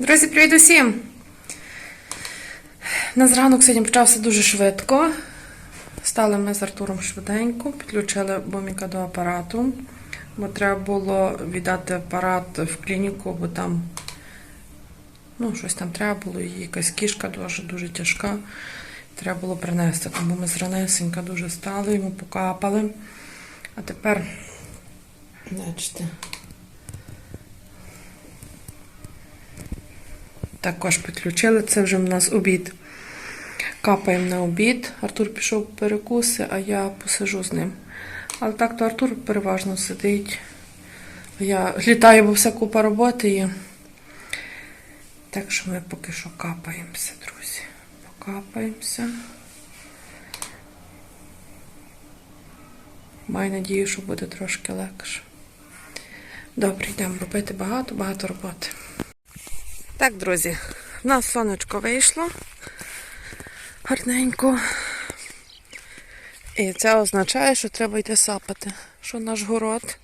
Друзі, привіт усім! На зранок сьогодні почався дуже швидко. Стали ми з Артуром швиденько, підключили боміка до апарату, бо треба було віддати апарат в клініку, бо там ну, щось там треба було, і якась кішка дуже, дуже тяжка. Треба було принести, тому ми зранесенько дуже стали, йому покапали. А тепер, бачите, також підключили. Це вже в нас обід. Капаємо на обід. Артур пішов перекуси, а я посижу з ним. Але так то Артур переважно сидить. Я літаю, бо вся купа роботи є. Так що ми поки що капаємося, друзі. Покапаємося. Маю надію, що буде трошки легше. Добре, йдемо робити багато-багато роботи. Так, друзі, в нас сонечко вийшло гарненько. І це означає, що треба йти сапати. Що наш город?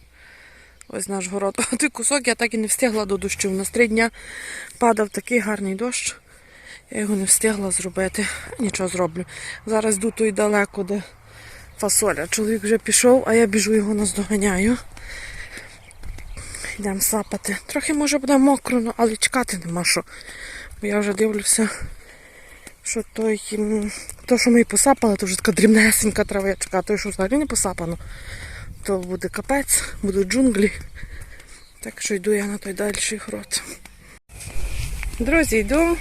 Ось наш город. О, той кусок я так і не встигла до дощу. У нас три дня падав такий гарний дощ. Я його не встигла зробити. Нічого зроблю. Зараз йду той далеко, де фасоля. Чоловік вже пішов, а я біжу його наздоганяю. Йдемо сапати. Трохи може буде мокро, ну, але чекати нема що. Бо я вже дивлюся, що той, то, що ми посапали, то вже така дрібнесенька травичка, а той, що взагалі не посапано, то буде капець, будуть джунглі. Так що йду я на той дальший грот. Друзі, йду.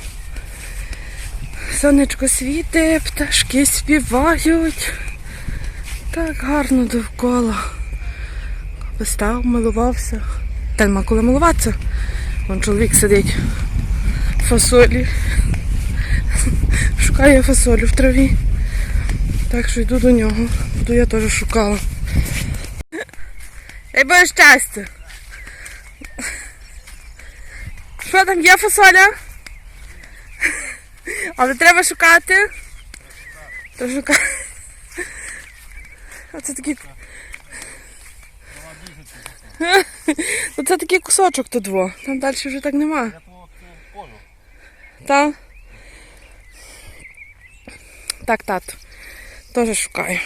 Сонечко світить, пташки співають. Так гарно довкола. Став, милувався. Та нема коли милуватися. Вон чоловік сидить в фасолі. Шукає фасолю в траві. Так що йду до нього. Буду я теж шукала. Ей боє щастя! Що там є фасоля? Але треба шукати. То шукати. Оце такий Ну це такий кусочок тут во. Там далі вже так нема. Та? Так, тату. Теж шукаю.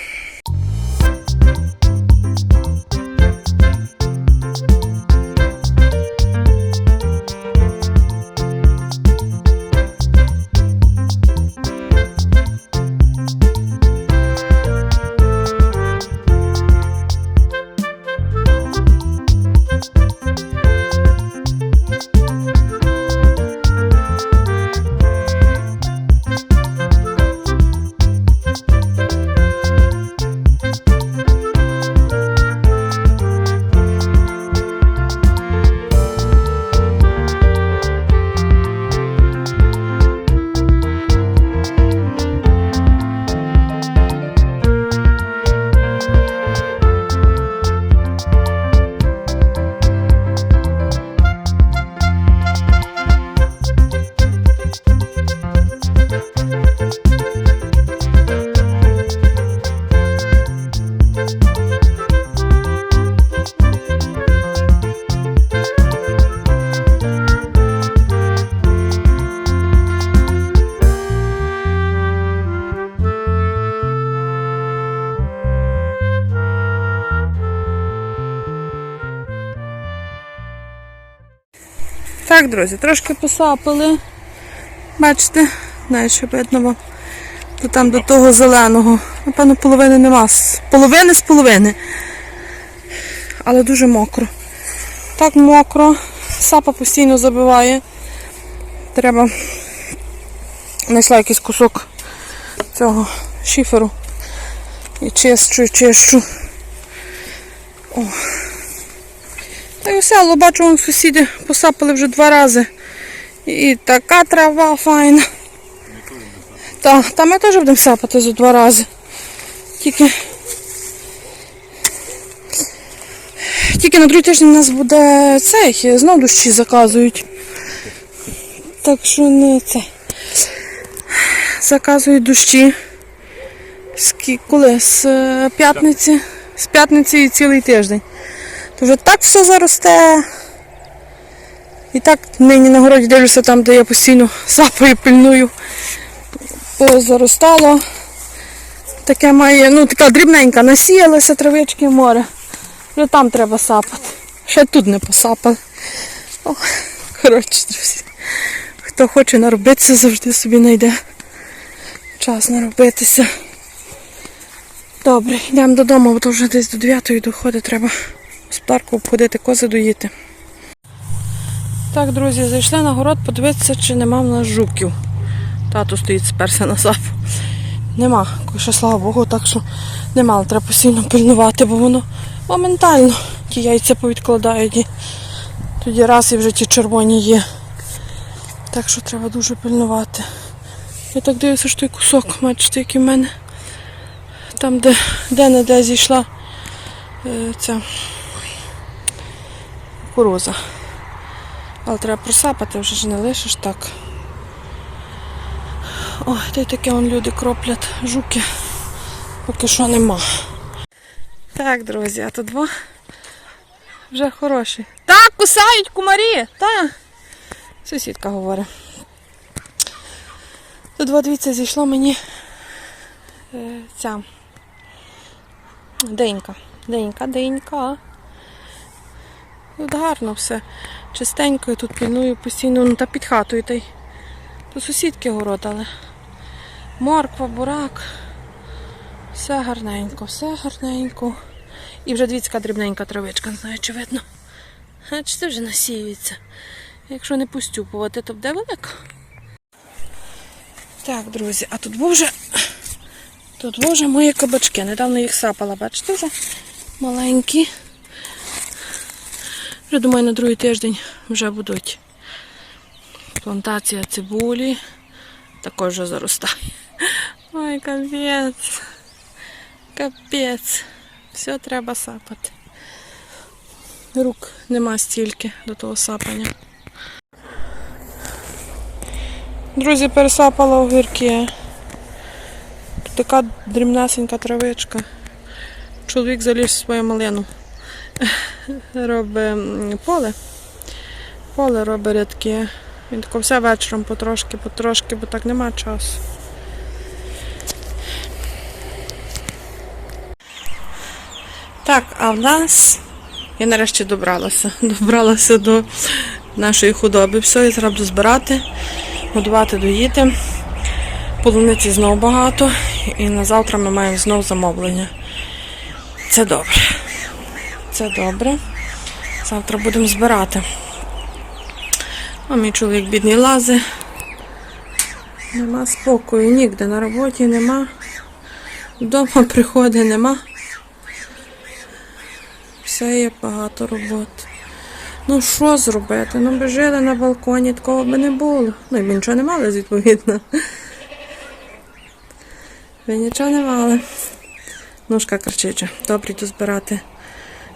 Так, друзі, трошки посапали. Бачите, що видно вам. То там до того зеленого. Напевно, половини нема. Половини з половини. Але дуже мокро. Так мокро. Сапа постійно забиває. Треба. Знайшла якийсь кусок цього шиферу. І чищу, і чищу. О. Та й все, але бачу, сусіди посапали вже два рази. І така трава файна. Та, та ми теж будемо сапати за два рази. Тільки. Тільки на другий тиждень у нас буде цей, знов дощі заказують. Так що не це. Заказують дощі. Скі- Коли? З е, п'ятниці. З п'ятниці і цілий тиждень. То вже так все заросте. І так нині на городі дивлюся там, де я постійно сапаю, пильную. Позаростало. Таке має, ну така дрібненька, насіялася травички в море. Вже там треба сапати. Ще тут не посапали. О, коротше, друзі. Хто хоче наробитися, завжди собі знайде час наробитися. Добре, йдемо додому, бо то вже десь до 9 доходить, треба господарку обходити, кози доїти. Так, друзі, зайшли на город подивитися, чи нема в нас жуків. Тато стоїть сперся на запу. Нема, ще слава Богу, так що нема, але треба постійно пильнувати, бо воно моментально ті яйця повідкладають. Тоді раз і вже ті червоні є. Так що треба дуже пильнувати. Я так дивлюся, що той кусок, бачите, який в мене. Там, де де-не-де зійшла е, ця кукуруза. Але треба просапати, вже ж не лишиш так. Ой, та й таке он люди кроплять жуки. Поки що нема. Так, друзі, а тут два вже хороші. Так, кусають кумарі! Так. Сусідка говорить. Тут два дивіться, зійшло мені е, ця денька. Денька, денька. Тут гарно все. Чистенько, я тут пільную постійно, ну та під хатою та й до сусідки город, але морква, бурак. Все гарненько, все гарненько. І вже двіцька дрібненька травичка, не знаю, чи видно. А чи це вже насіюється? Якщо не постюпувати, то буде велика. Так, друзі, а тут вже тут вже мої кабачки. Недавно їх сапала, бачите вже? Маленькі. Вже думаю, на другий тиждень вже будуть. Плантація цибулі також вже заростає. Ой, капець. Капець. Все треба сапати. Рук нема стільки до того сапання. Друзі, пересапала огірки. Така дрібнесенька травичка. Чоловік заліз в свою малину. Робить поле. Поле робить рядки. Він тако все вечором потрошки, потрошки, бо так нема часу. Так, а в нас я нарешті добралася. Добралася до нашої худоби. Все, я зараз збирати, годувати, доїти. Полуниці знову багато. І на завтра ми маємо знову замовлення. Це добре. Це добре. Завтра будемо збирати. А мій чоловік бідний лази. Нема спокою ніде. На роботі нема. Вдома приходить нема. Все є багато роботи. Ну що зробити? Ну би жили на балконі, такого би не було. Ну і ми нічого не мали, відповідно. Ви нічого не мали. Ножка кричича. Добре, йду збирати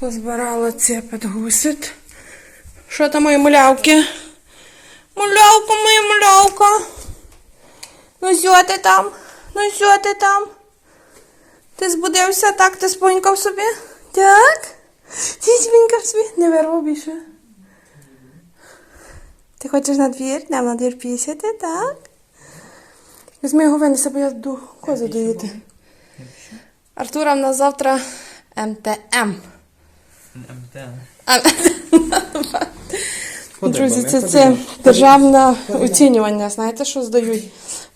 Позбирала ці підгусит. Що там мої малявки? Малявка моя малявка. Ну що ти там? Ну що ти там? Ти збудився так, ти спонькав собі? Так? Ти спонькав собі? Не вирвав більше. Ти хочеш на двір? Нам на двір пісяти, так? Візьми його винеси, бо я йду кози доїти. Артура в нас завтра МТМ. Друзі, це, це державне оцінювання. Знаєте, що здають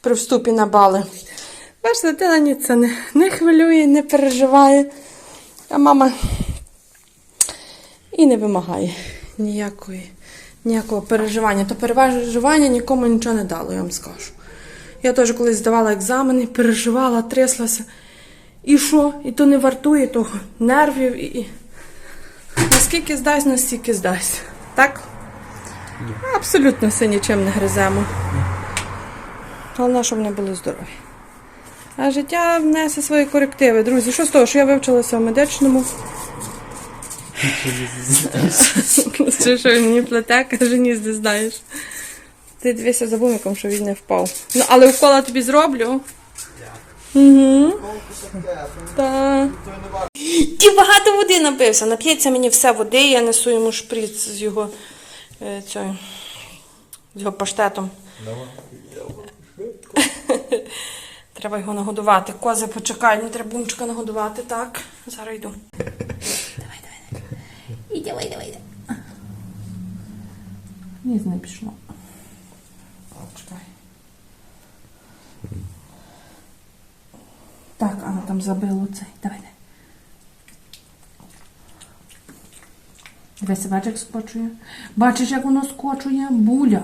при вступі на бали? Бачите, дитина ні це не, не хвилює, не переживає. А мама і не вимагає ніякої, ніякого переживання. То переживання нікому нічого не дало, я вам скажу. Я теж колись здавала екзамени, переживала, тряслася. І що? І то не вартує того нервів. І... Наскільки здасть, настільки здасть. Так? Абсолютно все нічим не гриземо. Головне, щоб не були здорові. А життя внесе свої корективи. Друзі, що з того, що я вивчилася в медичному? Що, що він мені плете, каже, ні, не знаєш. Ти дивися за бумиком, що він не впав. Ну, але укола тобі зроблю. Угу. Так. І багато води напився. Нап'ється мені все води, я несу йому шприц з його, е, цього, з його паштетом. Треба його нагодувати. Кози, почекай, мені треба бумчика нагодувати. Так, зараз йду. Давай, давай, давай. І давай, давай. Ні, не пішло. Так, а там забило цей. Давай, давай. Бачиш, як скочує. Бачиш, як воно скочує? Буля.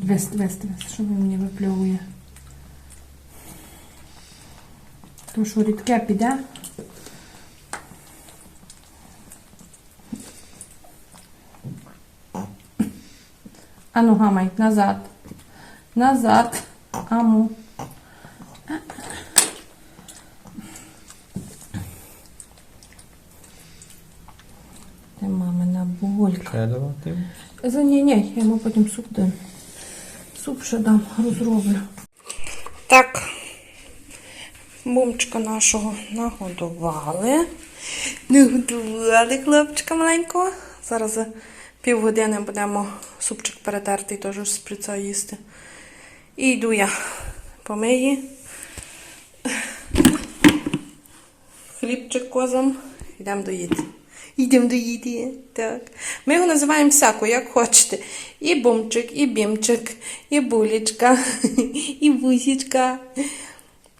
Дивись, дивись, дивись, що він мені випльовує. То що рідке піде. А ну гамай, назад. Назад. Аму. Це мамина булька. Ще давати? За ні, ні, я йому потім суп дам. Суп ще дам, розроблю. Так, бумчика нашого нагодували. Нагодували хлопчика маленького. Зараз за півгодини будемо супчик перетертий, теж з шприца їсти. І йду я помиї. Хлібчик козам. Йдемо доїти. Йдемо доїти. Так. Ми його називаємо всяко, як хочете. І бумчик, і бімчик, і булічка, і бусічка,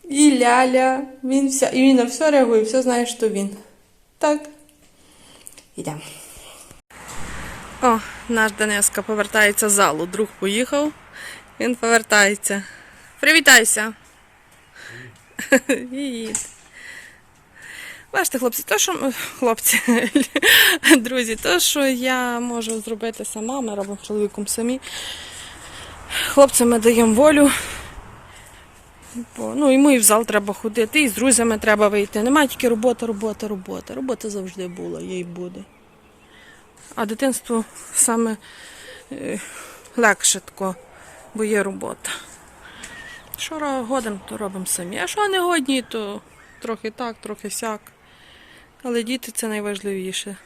і ляля. Він вся, і він на все реагує, все знає, що він. Так. Йдемо. О, наш Денеска повертається з залу. Друг поїхав, він повертається. Привітайся. Їдь. Бачите, хлопці, то, що хлопці, друзі, то, що я можу зробити сама, ми робимо чоловіком самі. Хлопцям ми даємо волю. Бо, ну, йому і в зал треба ходити, і з друзями треба вийти. Немає тільки робота, робота, робота. Робота завжди була, і буде. А дитинство саме е, легше тако, бо є робота. Що годимо, то робимо самі. А що не годні, то трохи так, трохи сяк. Але діти це найважливіше.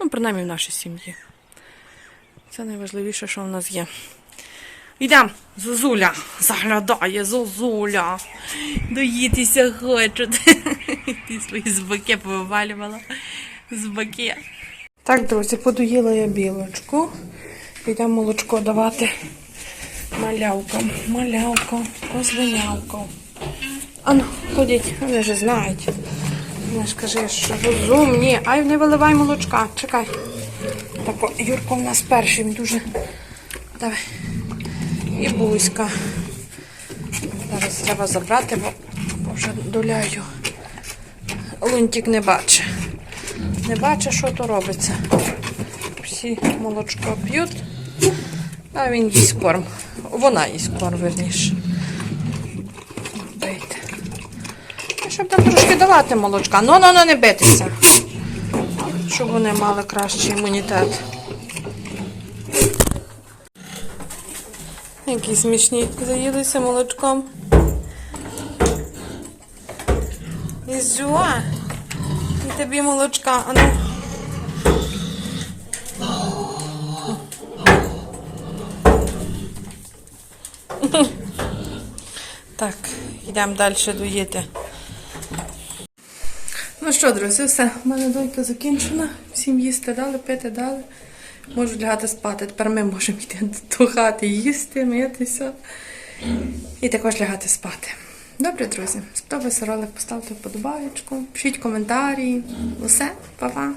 Ну, принаймні в нашій сім'ї. Це найважливіше, що в нас є. Йдемо, Зозуля заглядає, Зозуля. Доїтися хочу. Ти свої збаки повивалювала. Збаки. Так, друзі, подоїла я білочку. Йдемо молочко давати малявкам, малявкам, козленявкам. Ану, ходіть, вони вже знають. Не ж кажи, що розумні. Ай, не виливай молочка. Чекай. Так, Юрко в нас перший, він дуже. Давай. І Буська. Зараз треба забрати, бо вже доляю. Лунтик не бачить. Не бачить, що то робиться. Всі молочко п'ють, а він їсть корм. Вона їсть корм, верніше. Дайте. І Щоб там трошки давати молочка. Ну, ну, ну, не битися. Щоб вони мали кращий імунітет. Які смішні заїлися молочком. Ізюа. Тобі молочка, а ну. Так, йдемо далі доїти. Ну що, друзі, все, у мене дойка закінчена. Всім їсти дали, пити дали. Можу лягати спати. Тепер ми можемо йти до хати їсти, митися. І також лягати спати. Добре, друзі, сподобався ролик, поставте вподобайку, пишіть коментарі. Усе, па-па.